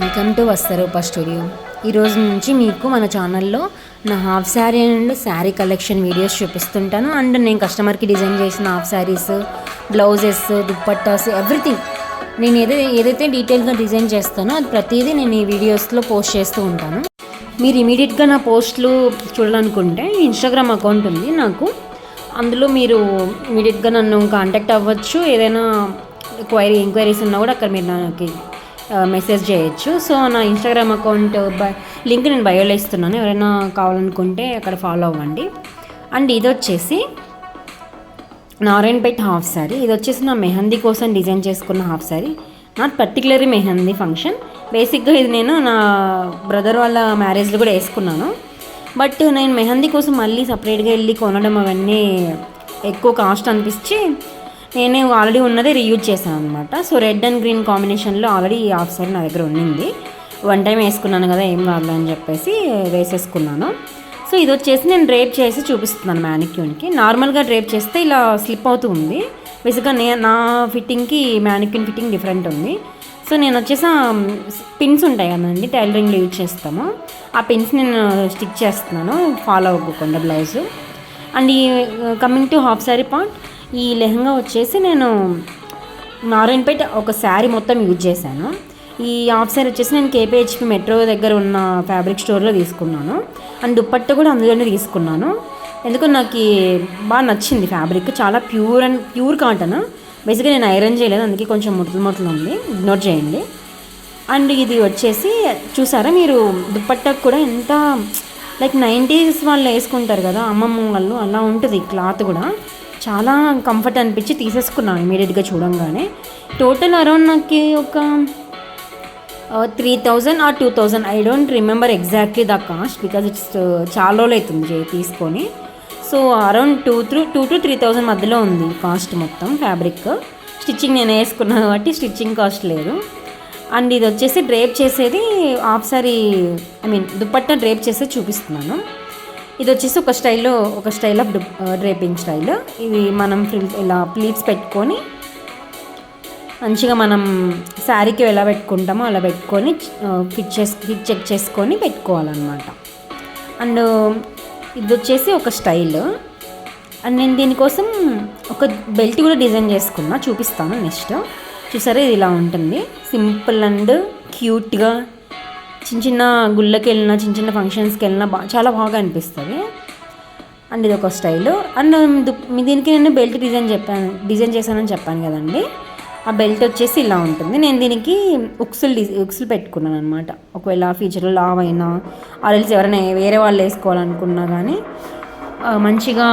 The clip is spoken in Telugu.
వెల్కమ్ టు వస్తరూప స్టూడియో ఈరోజు నుంచి మీకు మన ఛానల్లో నా half sari and sari collection videos చూపిస్తుంటాను. And నేను కస్టమర్కి డిజైన్ చేసిన half saris blouses dupattas everything నేను ఏదైతే ఏదైతే డీటెయిల్గా డిజైన్ చేస్తానో అది ప్రతిదీ నేను ఈ వీడియోస్లో పోస్ట్ చేస్తూ ఉంటాను. మీరు ఇమీడియట్గా నా పోస్ట్లు చూడాలనుకుంటే ఇన్స్టాగ్రామ్ అకౌంట్ ఉంది నాకు. అందులో మీరు ఇమీడియట్గా నన్ను కాంటాక్ట్ అవ్వచ్చు. ఏదైనా క్వైరీ ఎంక్వైరీస్ ఉన్నా కూడా అక్కడ మీరు నాకు మెసేజ్ చేయొచ్చు. సో నా ఇన్స్టాగ్రామ్ అకౌంట్ లింక్ నేను బయోలో ఇస్తున్నాను. ఎవరైనా కావాలనుకుంటే అక్కడ ఫాలో అవ్వండి. అండ్ ఇది వచ్చేసి నారాయణపేట్ హాఫ్ శారీ ఇది వచ్చేసి నా మెహందీ కోసం డిజైన్ చేసుకున్న half sari not particularly mehndi function బేసిక్గా ఇది నేను నా బ్రదర్ వాళ్ళ మ్యారేజ్లో కూడా వేసుకున్నాను. బట్ నేను మెహందీ కోసం మళ్ళీ సపరేట్గా వెళ్ళి కొనడం అవన్నీ ఎక్కువ కాస్ట్ అనిపించి నేనే ఆల్రెడీ ఉన్నదే రీయూజ్ చేశాను అనమాట సో రెడ్ అండ్ గ్రీన్ కాంబినేషన్లో ఆల్రెడీ ఈ హాఫ్ శారీ నా దగ్గర ఉండింది వన్ టైం వేసుకున్నాను కదా ఏం కాదు అని చెప్పేసి వేసేసుకున్నాను. సో ఇది వచ్చేసి నేను డ్రేప్ చేసి చూపిస్తున్నాను మ్యానిక్యూన్కి నార్మల్గా డ్రేప్ చేస్తే ఇలా స్లిప్ అవుతూ ఉంది. బేసిక్గా నే నా ఫిట్టింగ్కి మ్యానిక్యూన్ ఫిట్టింగ్ డిఫరెంట్ ఉంది. సో నేను వచ్చేసి పిన్స్ ఉంటాయి కదండి టైలరింగ్లో యూజ్ చేస్తాము. ఆ పిన్స్ నేను స్టిక్ చేస్తున్నాను ఫాలో అవ్వకుండా బ్లౌజ్ అండ్ ఈ coming to half sari part ఈ లెహంగా వచ్చేసి నేను నారాయణపేట ఒక శారీ మొత్తం యూజ్ చేశాను. ఈ హాఫ్ శారీ వచ్చేసి నేను కేపీహెచ్పి మెట్రో దగ్గర ఉన్న ఫ్యాబ్రిక్ స్టోర్లో తీసుకున్నాను. అండ్ దుప్పట్ట కూడా అందులోనే తీసుకున్నాను. ఎందుకు నాకు బాగా నచ్చింది ఫ్యాబ్రిక్. చాలా ప్యూర్ అండ్ ప్యూర్ కాటన్. బేసిక్గా నేను ఐరన్ చేయలేదు. అందుకే కొంచెం ముట్లు ముట్లు ఉంది. ఇగ్నోర్ చేయండి. అండ్ ఇది వచ్చేసి చూసారా మీరు దుప్పట్టకు కూడా ఎంత లైక్ నైంటీస్ వాళ్ళు వేసుకుంటారు కదా అమ్మమ్మ వాళ్ళు అలా ఉంటుంది క్లాత్ కూడా. చాలా కంఫర్ట్ అనిపించి తీసేసుకున్నాను ఇమీడియట్గా చూడంగానే. టోటల్ అరౌండ్ నాకు ఒక three thousand or two thousand I don't remember exactly the cost because it's చాలా రోజులు అవుతుంది తీసుకొని. So around two through two to three thousand మధ్యలో ఉంది కాస్ట్ మొత్తం ఫ్యాబ్రిక్ స్టిచ్చింగ్ నేను వేసుకున్నాను కాబట్టి స్టిచ్చింగ్ కాస్ట్ లేదు. అండ్ ఇది వచ్చేసి డ్రేప్ చేసేది half sari I mean dupatta drape చేసి చూపిస్తున్నాను. ఇది వచ్చేసి ఒక స్టైల్లో ఒక స్టైల్ ఆఫ్ డ్రేపింగ్ స్టైల్. ఇది మనం ఫ్రిల్ ఇలా ప్లీట్స్ పెట్టుకొని మంచిగా మనం శారీకి ఎలా పెట్టుకుంటామో అలా పెట్టుకొని ఫిట్ చేసి ఫిట్ చెక్ చేసుకొని పెట్టుకోవాలన్నమాట. అండ్ ఇది వచ్చేసి ఒక స్టైల్. అండ్ నేను దీనికోసం ఒక బెల్ట్ కూడా డిజైన్ చేసుకున్నా చూపిస్తాను నెక్స్ట్. చూసారా ఇది ఇలా ఉంటుంది. సింపుల్ అండ్ క్యూట్గా చిన్న చిన్న గుళ్ళకి వెళ్ళినా చిన్న చిన్న ఫంక్షన్స్కి వెళ్ళినా బా చాలా బాగా అనిపిస్తుంది. అండ్ ఇది ఒక స్టైల్. అండ్ um, దీనికి నేను బెల్ట్ డిజైన్ చెప్పాను డిజైన్ చేశానని చెప్పాను కదండి. ఆ బెల్ట్ వచ్చేసి ఇలా ఉంటుంది. నేను దీనికి ఉక్సులు డిజై ఉక్సులు పెట్టుకున్నాను అనమాట ఒకవేళ ఫ్యూచర్లో లావ్ అయినా ఆరెల్స్ ఎవరైనా వేరే వాళ్ళు వేసుకోవాలనుకున్నా కానీ మంచిగా